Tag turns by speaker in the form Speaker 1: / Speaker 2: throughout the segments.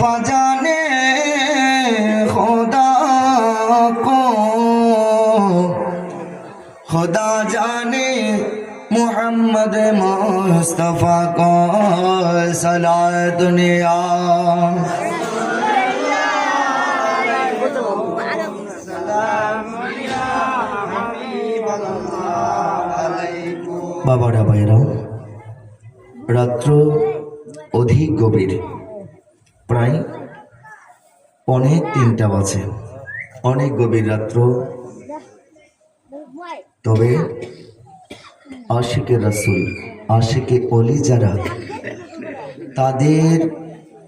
Speaker 1: ফজানে খোদা কো। জানে মোহাম্মদ মোস্তফা কো সলা দুনিয়া। বাবারা ভাইরাও রাত্র অধিক গভীর। প্রায় অনেক তিনটা বাজে। অনেক গভীর রাত্র। তবে আশিকে রাসুল, আশিকে অলি যারা, তাদের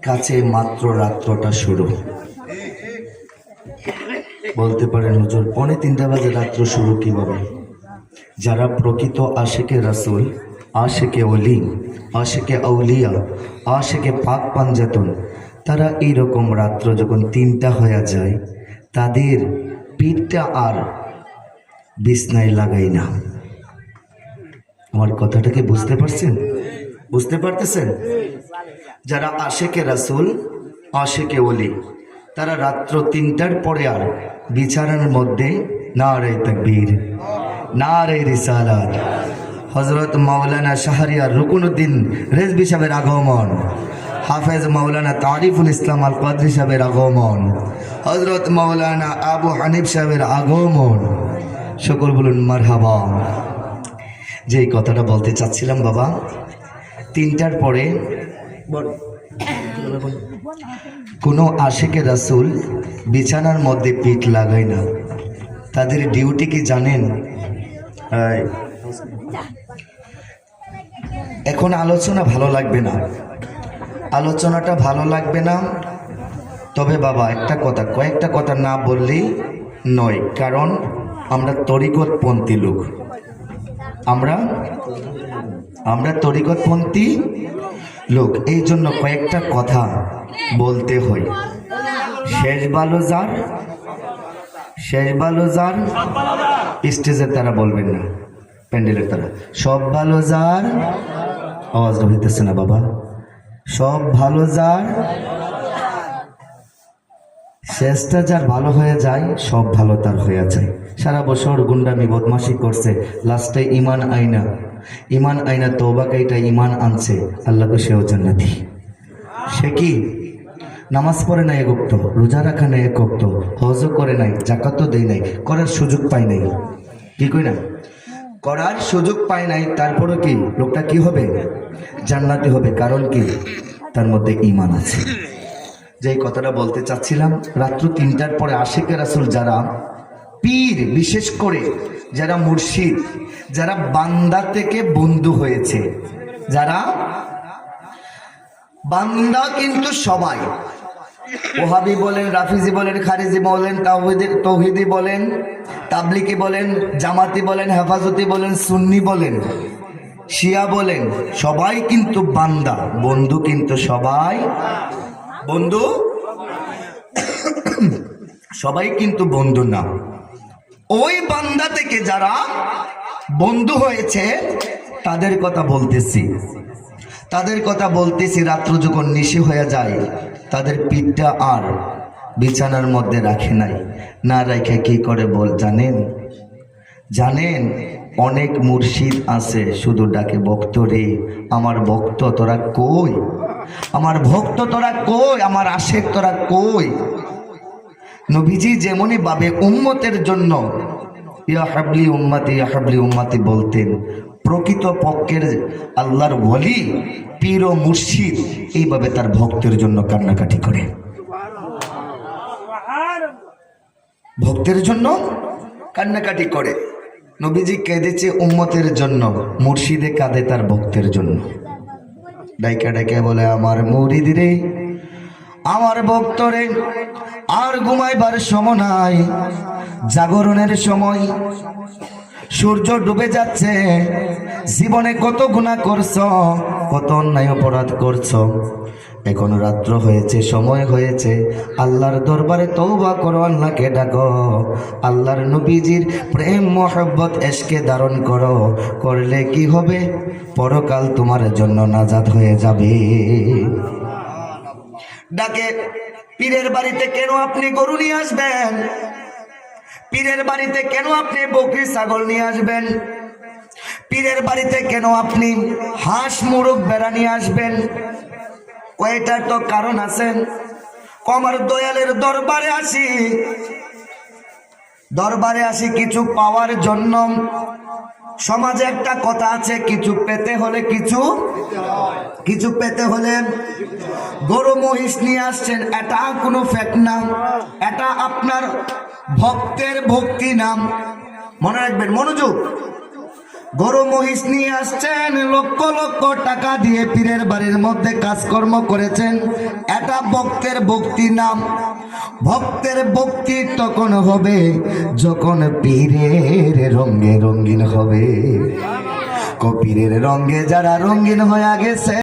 Speaker 1: কাছে মাত্র রাত্রটা শুরু। বলতে পারেন, হুজুর, পৌনে তিনটা বাজে রাত্র শুরু কীভাবে? যারা প্রকৃত আশেকে রাসুল, আশেকে অলি, আশেকে আউলিয়া, আশেকে পাক পাঞ্জাতন তারা এইরকম রাত্র যখন তিনটা হয়ে যায়, তাদের পিঠটা আর বিছনায় লাগাই না। আমার কথাটাকে বুঝতে পারছেন? বুঝতে পারতেছেন? যারা আশেকে রাসুল, আশেকে অলি তারা রাত্র তিনটার পরে আর বিছানার মধ্যে না রে তকবীর না রে রিসালাত। হজরত মাওলানা শাহরিয়ার রুকুনুদ্দিন রেজবি সাহেবের আগমন। হাফেজ মাওলানা তারিফুল ইসলাম আল কাদরি সাহেবের আগমন হজরত মাওলানা আবু হানিফ সাহেবের আগমন। সকল বলুন মারহাবা। যে কথাটা বলতে চাচ্ছিলাম বাবা তিনটার পরে কোনো আশেকে রাসুল বিছানার মধ্যে পিঠ লাগায় না। তাদের ডিউটি কি জানেন? এখন আলোচনা ভালো লাগবে না। আলোচনাটা ভালো লাগবে না? তবে বাবা, একটা কথা, কয়েকটা কথা না বললেই নয়, কারণ আমরা তরিকতপন্থী লোক। আমরা? আমরা তরিকতপন্থী লোক, এই জন্য কয়েকটা কথা বলতে হয়। শেষ ভালো যার? শেষ ভালো যার? স্টেজের তারা বলবেন না, প্যান্ডেলের তারা। সব ভালো যার? আওয়াজ হইতেছে না বাবা। সব ভালো যার শেষটা যার ভালো হয়ে যায়, সব ভালো তার হয়ে যায়। সারা বছর গুন্ডামি বদমাশি করছে, লাস্টে ইমান আইনা। ইমান আইনা তৌবা কাইটা ইমান আনছে, আল্লাহকে সেও জান্নাতি। সে কি? নামাজ পড়ে নাই একক্ত, রোজা রাখা নাই একক্ত, হজও করে নাই, জাকাতও দেয় নাই, করার সুযোগ পায় নাই। কি কই না? করার সুযোগ পায় নাই তারপরে কি? লোকটা কি হবে? জান্নাতি হবে, কারণ কি? তার মধ্যে ইমান আছে। যে কথাটা বলতে চাচ্ছিলাম, রাত্র তিনটার পরে আশেকের রাসুল যারা পীর, বিশেষ করে যারা মুর্শিদ, যারা বান্দা থেকে বন্ধু হয়েছে, যারা বান্দা কিন্তু সবাই ওহাবি বলেন, রাফিজি বলেন, খারিজি বলেন, তাওহিদি তৌহিদি বলেন তাবলিকি বলেন, জামাতি বলেন, হেফাজতি বলেন, সুন্নি বলেন, শিয়া বলেন, সবাই কিন্তু বান্দা, বন্ধু কিন্তু সবাই, বন্ধু, সবাই কিন্তু বন্ধু না। ওই বান্দা থেকে যারা বন্ধু হয়েছে, তাদের কথা বলতেছি। তাদের কথা বলতেছি রাত্র যখন নিশি হয়ে যায়। তাদের পিঠটা আর বিছানার মধ্যে রাখে নাই। না রেখে কি করে বল, জানেন? জানেন, অনেক মুর্শিদ আছে, শুধু ডাকে, ভক্ত রে, আমার ভক্ত তোরা কই? আমার ভক্ত তোরা কই? আমার আশেক তোরা কই? নবীজি যেমনই ভাবে, উম্মতের জন্য, ইয়া হাবলি উম্মাতি, ইয়া হাবলি উম্মাতি বলতেন প্রকৃত পক্ষের আল্লাহর ওলি পীর ও মুর্শিদ, এইভাবে তার ভক্তের জন্য কান্নাকাটি করে। ভক্তের জন্য কান্নাকাটি করে। নবীজি কেঁদেছে উম্মতের জন্য, মুর্শিদে কাঁদে তার ভক্তের জন্য। ডাইকা ডাইকা বলে, আমার মুরিদ রে, আমার ভক্তরে আর ঘুমাইবার সময় নাই, জাগরণের সময় সূর্য ডুবে যাচ্ছে। জীবনে কত গুণা করছ, কত অন্যায় অপরাধ করছ। এখন রাত্র হয়েছে, সময় হয়েছে। আল্লাহর দরবারে তৌবা করো, আল্লাহকে ডাকো। আল্লাহর নবীজির প্রেম, মোহব্বত এসকে ধারণ করো। করলে কি হবে? পরকাল তোমার জন্য নাজাদ হয়ে যাবে। ডাকে, পীরের বাড়িতে কেন আপনি গরু নিয়ে আসবেন? পীরের বাড়িতে কেন আপনি বকরি ছাগল নিয়ে আসবেন? পীরের বাড়িতে কেন আপনি হাঁস, মুরগ বেড়া নিয়ে আসবেন? ওইটার তো কারণ আছেন কমার দয়ালের দরবারে আসি। দরবারে আসি কিছু পাওয়ার জন্য। সমাজে একটা কথা আছে, কিছু পেতে হলে কিছু কিছু পেতে হলে গরু মহিষ নিয়ে আসছেন, এটা কোনো ফ্যাক্ট না। এটা আপনার ভক্তের ভক্তি নাম। মনে রাখবেন, মনোযোগ। গরু মহিষ নিয়ে আসছেন, লক্ষ লক্ষ টাকা দিয়ে পীরের বাড়ির মধ্যে কাজকর্ম করেছেন। এটা ভক্তের ভক্তি নাম। ভক্তের ভক্তি তখন হবে যখন পীরের রঙে রঙিন হবে। কপিরের রঙে যারা রঙিন হয়ে গেছে